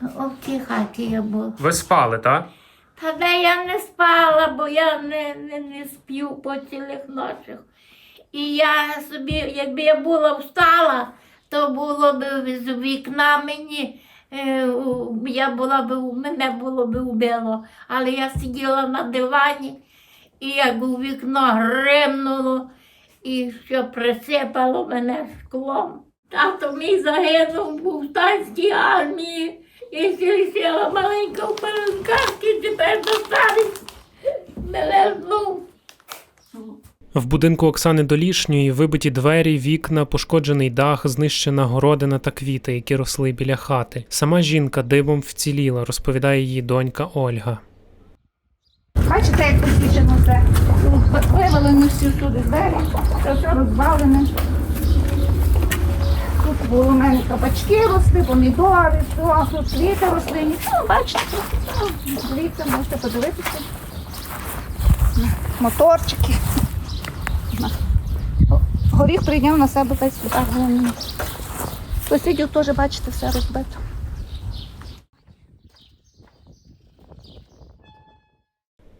В тій хаті я була. Ви спали, так? Та де я не спала, бо я не, не, не сплю по цілих ночах. І я собі, якби я була встала, то було б з вікна мені, е, я була б, мене було б убило. Але я сиділа на дивані, і як у вікно гримнуло, і що присипало мене шклом. Тато мій загинув був в танській армії. І сіла маленька в перенках, тепер до старість мене знов. В будинку Оксани Долішньої вибиті двері, вікна, пошкоджений дах, знищена городина та квіти, які росли біля хати. Сама жінка дивом вціліла, розповідає її донька Ольга. Бачите, як посвічено все. Вивалено всі туди двері, все розвалене. Тут було кабачки росли, помідори, тут квіти росли. Ну, бачите, дивіться, можете подивитися. Моторчики. Горіх прийняв на себе весь так. Сусідів теж, бачите, все розбито.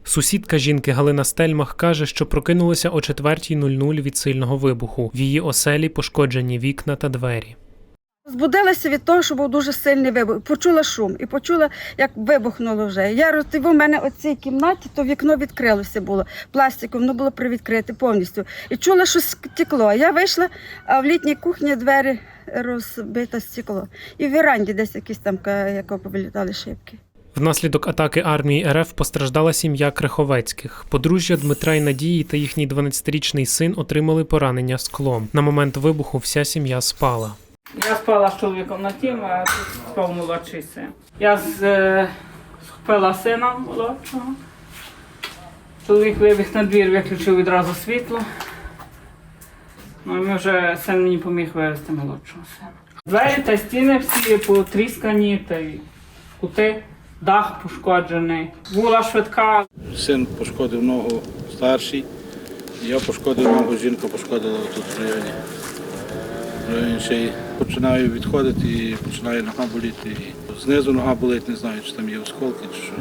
Сусідка жінки Галина Стельмах каже, що прокинулася о 4.00 від сильного вибуху. В її оселі пошкоджені вікна та двері. Збудилася від того, що був дуже сильний вибух. Почула шум і почула, як вибухнуло вже. Я роз- в мене у цій кімнаті, то вікно відкрилося було пластиком, воно було привідкрите повністю. І чула, що стекло. Я вийшла, а в літній кухні двері розбите стекло. І в веранді десь якісь там повилітали шибки. Внаслідок атаки армії РФ постраждала сім'я Криховецьких. Подружжя Дмитра і Надії та їхній 12-річний син отримали поранення склом. На момент вибуху вся сім'я спала. Я спала з чоловіком на тім, а тут спав молодший син. Я з, е, схопила сина молодшого. Чоловік вибіг на двір, виключив відразу світло. Ну і вже син мені поміг вивезти молодшого сина. Двері та стіни всі потріскані, та й кути, дах пошкоджений. Була швидка, Син пошкодив ногу старший, я пошкодив ногу, жінка пошкодила тут в районі. В районі шиї. Починаю відходити і починає нога боліти. І знизу нога болить, не знаю, чи там є осколки, чи що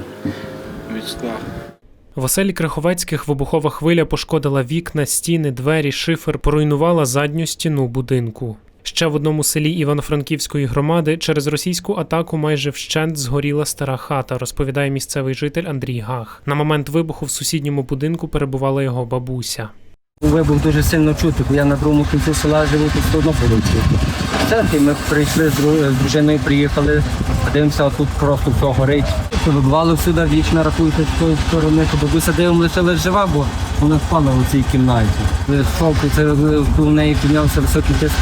від скла. В оселі Криховецьких вибухова хвиля пошкодила вікна, стіни, двері, шифер, поруйнувала задню стіну будинку. Ще в одному селі Івано-Франківської громади через російську атаку майже вщент згоріла стара хата, розповідає місцевий житель Андрій Гах. На момент вибуху в сусідньому будинку перебувала його бабуся. Вибух дуже сильно чути, бо я на другому кінці села живу, тут одно полетів. Все, ми прийшли з дружиною, приїхали, дивимося, тут просто все горить. Вибивали сюди вікна, рахуйте з тої сторони, то бабуся дивом лишилась жива, бо вона спала у цій кімнаті. Це в неї піднявся високий тиск,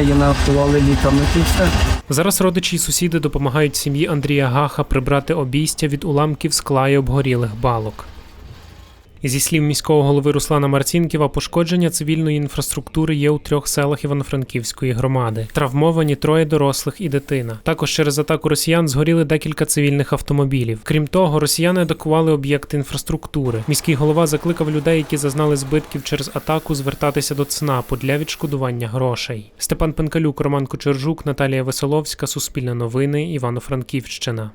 її навкололи ліками, і все. Зараз родичі й сусіди допомагають сім'ї Андрія Гаха прибрати обійстя від уламків скла й обгорілих балок. Зі слів міського голови Руслана Марцінківа, пошкодження цивільної інфраструктури є у трьох селах Івано-Франківської громади. Травмовані троє дорослих і дитина. Також через атаку росіян згоріли декілька цивільних автомобілів. Крім того, росіяни атакували об'єкти інфраструктури. Міський голова закликав людей, які зазнали збитків через атаку, звертатися до ЦНАПу для відшкодування грошей. Степан Пенкалюк, Роман Кочержук, Наталія Веселовська, Суспільне новини, Івано-Франківщина.